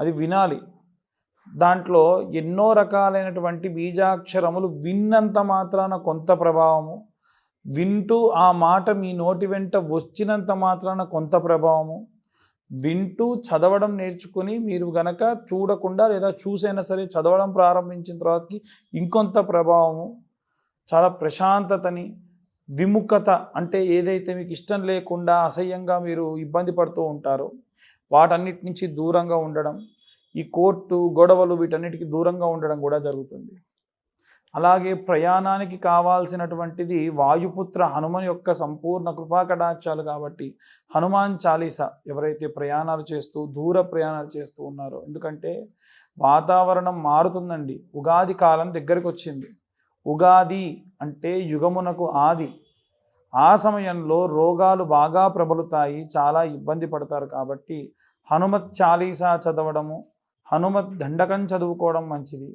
అది వినాలి. దాంట్లో ఎన్నో రకాలైనటువంటి బీజాక్షరములు విన్నంత మాత్రాన కొంత ప్రభావము. వింటూ ఆ మాట మీ నోటి వెంట వచ్చినంత మాత్రాన కొంత ప్రభావము. వింటూ చదవడం నేర్చుకుని మీరు గనక చూడకుండా లేదా చూసైనా సరే చదవడం ప్రారంభించిన తర్వాతకి ఇంకొంత ప్రభావము. చాలా ప్రశాంతతని విముఖత అంటే ఏదైతే మీకు ఇష్టం లేకుండా అసహ్యంగా మీరు ఇబ్బంది పడుతూ ఉంటారో వాటన్నిటి నుంచి దూరంగా ఉండడం ఈ కోర్టు గొడవలు వీటన్నిటికి దూరంగా ఉండడం కూడా జరుగుతుంది. అలాగే ప్రయాణానికి కావాల్సినటువంటిది వాయుపుత్ర హనుమని యొక్క సంపూర్ణ కృపాకటాక్షాలు కాబట్టి హనుమాన్ చాలీస ఎవరైతే ప్రయాణాలు చేస్తూ దూర ప్రయాణాలు చేస్తూ ఉన్నారో ఎందుకంటే వాతావరణం మారుతుందండి. ఉగాది కాలం దగ్గరికి వచ్చింది ఉగాది అంటే యుగమునకు ఆది. ఆ సమయంలో రోగాలు బాగా ప్రబలుతాయి చాలా ఇబ్బంది పడతారు కాబట్టి హనుమత్ చాలీసా చదవడము హనుమత్ దండకం చదువుకోవడం మంచిది.